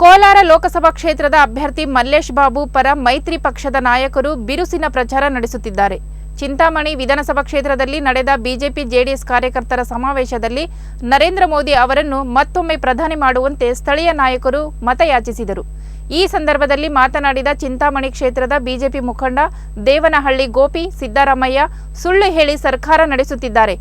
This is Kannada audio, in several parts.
ಕೋಲಾರ ಲೋಕಸಭಾ ಕ್ಷೇತ್ರದ ಅಭ್ಯರ್ಥಿ ಮಲ್ಲೇಶ್ ಬಾಬು ಪರ ಮೈತ್ರಿ ಪಕ್ಷದ ನಾಯಕರು ಬಿರುಸಿನ ಪ್ರಚಾರ ನಡೆಸುತ್ತಿದ್ದಾರೆ. ಚಿಂತಾಮಣಿ ವಿಧಾನಸಭಾ ಕ್ಷೇತ್ರದಲ್ಲಿ ನಡೆದ ಬಿಜೆಪಿ ಜೆಡಿಎಸ್ ಕಾರ್ಯಕರ್ತರ ಸಮಾವೇಶದಲ್ಲಿ ನರೇಂದ್ರ ಮೋದಿ ಅವರನ್ನು ಮತ್ತೊಮ್ಮೆ ಪ್ರಧಾನಿ ಮಾಡುವಂತೆ ಸ್ಥಳೀಯ ನಾಯಕರು ಮತಯಾಚಿಸಿದರು. ಈ ಸಂದರ್ಭದಲ್ಲಿ ಮಾತನಾಡಿದ ಚಿಂತಾಮಣಿ ಕ್ಷೇತ್ರದ ಬಿಜೆಪಿ ಮುಖಂಡ ದೇವನಹಳ್ಳಿ ಗೋಪಿ, ಸಿದ್ದರಾಮಯ್ಯ, ಸುಳ್ಳು ಹೇಳಿ ಸರ್ಕಾರ ನಡೆಸುತ್ತಿದ್ದಾರೆ.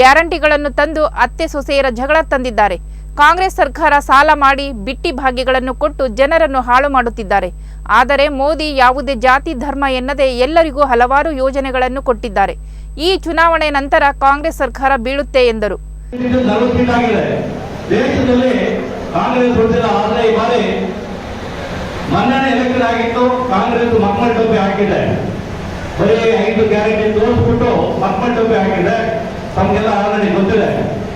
ಗ್ಯಾರಂಟಿಗಳನ್ನು ತಂದು ಅತ್ತೆ ಸೊಸೆಯರ ಜಗಳ ತಂದಿದ್ದಾರೆ. ಕಾಂಗ್ರೆಸ್ ಸರ್ಕಾರ ಸಾಲ ಮಾಡಿ ಬಿಟ್ಟಿ ಭಾಗ್ಯಗಳನ್ನು ಕೊಟ್ಟು ಜನರನ್ನು ಹಾಳು ಮಾಡುತ್ತಿದ್ದಾರೆ. ಆದರೆ ಮೋದಿ ಯಾವುದೇ ಜಾತಿ, ಧರ್ಮ ಎನ್ನದೆ ಎಲ್ಲರಿಗೂ ಹಲವಾರು ಯೋಜನೆಗಳನ್ನು ಕೊಟ್ಟಿದ್ದಾರೆ. ಈ ಚುನಾವಣೆ ನಂತರ ಕಾಂಗ್ರೆಸ್ ಸರ್ಕಾರ ಬೀಳುತ್ತೆ ಎಂದರು. ಹಾಕಿದೆ.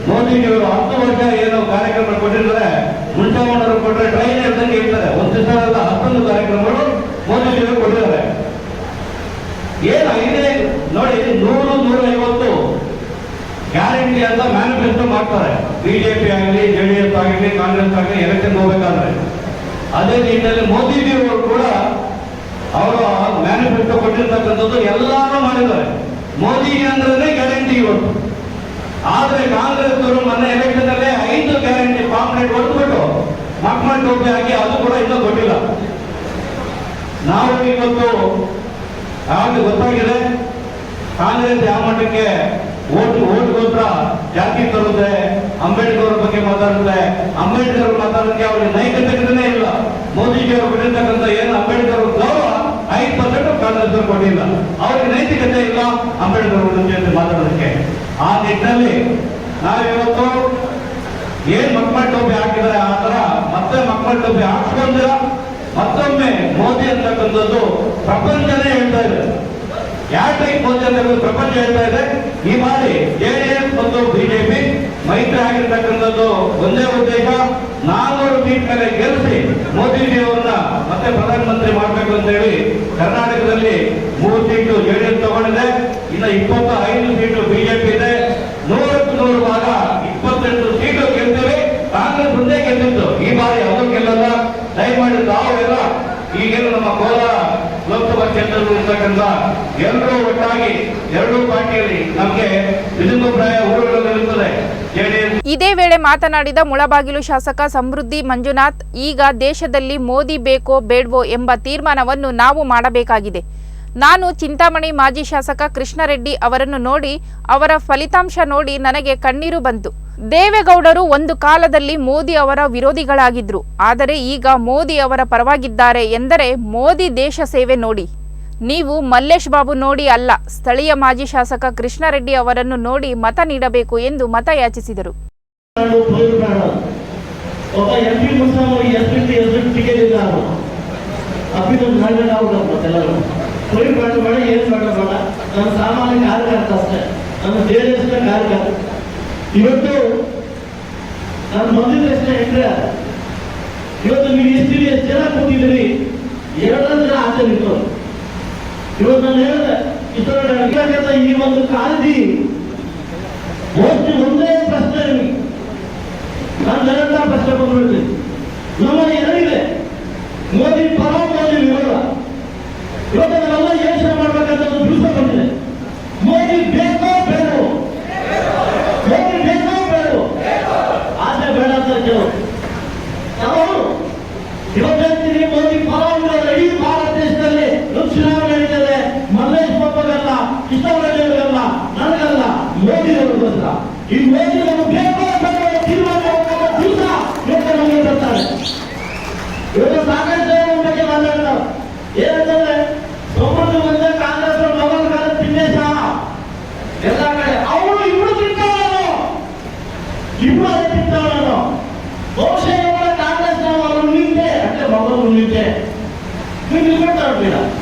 ಬರೀ ಇವರು ಹತ್ತು ವರ್ಷ ಏನು ಕಾರ್ಯಕ್ರಮ ಕೊಟ್ಟಿರ್ತಾರೆ. ಮುಂಚಾವಣರು ಕೊಟ್ಟರೆ ಟ್ರೈನ್ ಇರ್ದಂಗೆ ಇರ್ತಾರೆ. ಒಂದು ಸಾವಿರದ ಹತ್ತೊಂದು ಕಾರ್ಯಕ್ರಮಗಳು ಮೋದಿಜಿಯವರು ಕೊಟ್ಟಿದ್ದಾರೆ. ಏನು ಐದೇ ನೋಡಿ, ನೂರು ನೂರ ಐವತ್ತು ಗ್ಯಾರಂಟಿ ಅಂತ ಮ್ಯಾನಿಫೆಸ್ಟೋ ಮಾಡ್ತಾರೆ. ಬಿಜೆಪಿ ಆಗಲಿ ಜೆ ಡಿ ಎಸ್ ಆಗಲಿ, ಕಾಂಗ್ರೆಸ್ ಆಗಲಿ ಎಲೆಕ್ಷನ್ ಹೋಗ್ಬೇಕಾದ್ರೆ. ಅದೇ ನಿಟ್ಟಿನಲ್ಲಿ ಮೋದಿಜಿಯವರು ಕೂಡ ಅವರು ಮ್ಯಾನಿಫೆಸ್ಟೋ ಕೊಟ್ಟಿರ್ತಕ್ಕಂಥದ್ದು ಎಲ್ಲಾನು ಮಾಡಿದ್ದಾರೆ. ಮೋದಿ ಅಂದ್ರೆ ಗ್ಯಾರಂಟಿ ಇವತ್ತು ಆದ್ರೆ ಕಾಂಗ್ರೆಸ್ ಅವರು ಮೊನ್ನೆ ಎಲೆಕ್ಷನ್ ಅಲ್ಲೇ ಐದು ಗ್ಯಾರಂಟಿ ಪಾಂಪ್ಲೆಟ್ ಹೊಡೆದ್ಬಿಟ್ಟು ಮಕ್ಕಳ ಟೋಪಿ ಹಾಕಿ ಅದು ಕೂಡ ಇನ್ನೂ ಕೊಟ್ಟಿಲ್ಲ. ನಾವು ಇವತ್ತು ಯಾವಾಗ ಗೊತ್ತಾಗಿದೆ? ಕಾಂಗ್ರೆಸ್ ಯಾವ ಮಟ್ಟಕ್ಕೆ ಓಟ್ ಓಟ್ಗೋಸ್ಕರ ಜಾತಿ ತರುತ್ತೆ, ಅಂಬೇಡ್ಕರ್ ಬಗ್ಗೆ ಮಾತಾಡುತ್ತೆ, ಅಂಬೇಡ್ಕರ್ ಮಾತಾಡೋದಕ್ಕೆ ಅವ್ರಿಗೆ ನೈತಿಕತೆನೇ ಇಲ್ಲ. ಮೋದಿಜಿ ಅವರು ಕೊಟ್ಟಿರ್ತಕ್ಕಂಥ ಏನು ಅಂಬೇಡ್ಕರ್ ಗೌರವ ಐದು ಪರ್ಸೆಂಟ್ ಕಾಂಗ್ರೆಸ್ ಕೊಟ್ಟಿಲ್ಲ. ಅವ್ರಿಗೆ ನೈತಿಕತೆ ಇಲ್ಲ ಅಂಬೇಡ್ಕರ್ ಅವ್ರ ಜೊತೆ ಮಾತಾಡೋದಕ್ಕೆ. ಆ ನಿಟ್ಟಿನಲ್ಲಿ ನಾವಿವತ್ತು ಏನ್ ಮಕ್ಕಳ ಟೋಪಿ ಹಾಕಿದರೆ ಆ ತರ ಮತ್ತೆ ಮಕ್ಕಳ ಟೋಪಿ ಹಾಕ್ಸ್ಕೊಂಡಿರ, ಮತ್ತೊಮ್ಮೆ ಮೋದಿ ಅಂತಕ್ಕಂಥದ್ದು ಪ್ರಪಂಚನೇ ಹೇಳ್ತಾ ಇದೆ. ಟೈಪ್ ಮೋದಿ ಅಂತ ಪ್ರಪಂಚ ಹೇಳ್ತಾ ಇದೆ. ಈ ಬಾರಿ ಜೆಡಿಎಸ್ ಮತ್ತು ಬಿಜೆಪಿ ಮೈತ್ರಿ ಆಗಿರ್ತಕ್ಕಂಥದ್ದು ಒಂದೇ ಉದ್ದೇಶ, ನಾಲ್ವರು ಸೀಟ್ ಮೇಲೆ ಗೆಲ್ಲಿಸಿ ಮೋದಿಜಿ ಅವರನ್ನ ಮತ್ತೆ ಪ್ರಧಾನಮಂತ್ರಿ ಮಾಡಬೇಕು ಅಂತ ಹೇಳಿ ಕರ್ನಾಟಕದಲ್ಲಿ ಮೂರು ಸೀಟು ಜೆಡಿಎಸ್ ತಗೊಂಡಿದೆ. ಇನ್ನು ಇಪ್ಪತ್ತ ಐದು ಸೀಟು ಬಿಜೆಪಿ ಇದೆ ನೂರಕ್ಕೆ ನೂರು ಭಾಗ ಇಪ್ಪತ್ತೆಂಟು ಸೀಟು ಗೆಲ್ತೇವೆ ಕಾಂಗ್ರೆಸ್ ಮುಂದೆ ಗೆದ್ದಿತ್ತು ಈ ಬಾರಿ ಅದು ಗೆಲ್ಲಲ್ಲ ದಯಮಾಡಿ ತಾವೆಲ್ಲ ಈಗೇನು ನಮ್ಮ ಕೋಲಾರ ಲೋಕಸಭಾ ಕ್ಷೇತ್ರದಲ್ಲಿ ಇರ್ತಕ್ಕಂಥ ಎಲ್ಲರೂ ಒಟ್ಟಾಗಿ ಎರಡೂ ಪಾರ್ಟಿಯಲ್ಲಿ ನಮಗೆ ವಿಭಿನ್ನಪ್ರಾಯ ಊರುಗಳಲ್ಲಿರುತ್ತದೆ ಇದೇ ವೇಳೆ ಮಾತನಾಡಿದ ಮುಳಬಾಗಿಲು ಶಾಸಕ ಸಮೃದ್ಧಿ ಮಂಜುನಾಥ್, ಈಗ ದೇಶದಲ್ಲಿ ಮೋದಿ ಬೇಕೋ ಬೇಡ್ವೋ ಎಂಬ ತೀರ್ಮಾನವನ್ನು ನಾವು ಮಾಡಬೇಕಾಗಿದೆ. ನಾನು ಚಿಂತಾಮಣಿ ಮಾಜಿ ಶಾಸಕ ಕೃಷ್ಣರೆಡ್ಡಿ ಅವರನ್ನು ನೋಡಿ ಅವರ ಫಲಿತಾಂಶ ನೋಡಿ ನನಗೆ ಕಣ್ಣೀರು ಬಂತು. ದೇವೇಗೌಡರು ಒಂದು ಕಾಲದಲ್ಲಿ ಮೋದಿ ಅವರ ವಿರೋಧಿಗಳಾಗಿದ್ರು. ಆದರೆ ಈಗ ಮೋದಿ ಅವರ ಪರವಾಗಿದ್ದಾರೆ ಎಂದರೆ ಮೋದಿ ದೇಶ ಸೇವೆ ನೋಡಿ. ನೀವು ಮಲ್ಲೇಶ್ ಬಾಬು ನೋಡಿ ಅಲ್ಲ, ಸ್ಥಳೀಯ ಮಾಜಿ ಶಾಸಕ ಕೃಷ್ಣರೆಡ್ಡಿ ಅವರನ್ನು ನೋಡಿ ಮತ ನೀಡಬೇಕು ಎಂದು ಮತ ಯಾಚಿಸಿದರು. ನಾನು ಪಾಠ ಮಾಡಿ ಏನು ಪಾಠ ಮಾಡ ನನ್ನ ಸಾಮಾನ್ಯ ಕಾರ್ಯಕರ್ತ ಅಷ್ಟೇ. ಬೇರೆ ಜೆಡಿಎಸ್ನ ಕಾರ್ಯಕರ್ತ ಇವತ್ತು ನಾನು ಬಂದಿದ್ದ ಪ್ರಶ್ನೆ ಹೆಂಗ್ರೆ? ಇವತ್ತು ನೀವು ಇಷ್ಟಿರಿ ಎಷ್ಟು ಜನ ಕೂತಿದ್ದೀರಿ? ಎರಡು ಜನ ಆಚೆ ನಿಂತು. ಇವತ್ತು ನಾನು ಹೇಳಿದೆ, ಇಷ್ಟೊಂದು ಈ ಒಂದು ಕಾಳಜಿ. ಒಟ್ಟು ಒಂದೇ ಪ್ರಶ್ನೆ ನಿಮಗೆ. ನಾನು ಜನತಾ ಪ್ರಶ್ನೆ ಬಂದ್ಬಿಡ್ತೀನಿ. ನಮ್ಮ ಏನಿದೆ ಮೋದಿ ಪರ ಈ ಮೋದಿ ಅವರು ಬೇಕೋ ಬೇಡವೋ ತೀರ್ಮಾನ ಮಾಡುವಂತ ದಿವಸ ಇವತ್ತು ನಮಗೆ ಬರ್ತಾರೆ ಇವತ್ತು ಸಾಕಷ್ಟು ಜನ ನಮ್ಮ ಬಗ್ಗೆ ಮಾತಾಡ್ತಾರೆ ಏನಂತಂದ್ರೆ ಒಬ್ಬರು ಬಂದ ಕಾಂಗ್ರೆಸ್ ಮಗನ ಕಾಲ ತಿನ್ನೇಶ ಎಲ್ಲ ಕಡೆ ಅವರು ಇಬ್ರು ತಿಂತಾವನು ಇಬ್ರು ಅದೇ ತಿಂತಾವನು ಬಹುಶಃ ಇವರ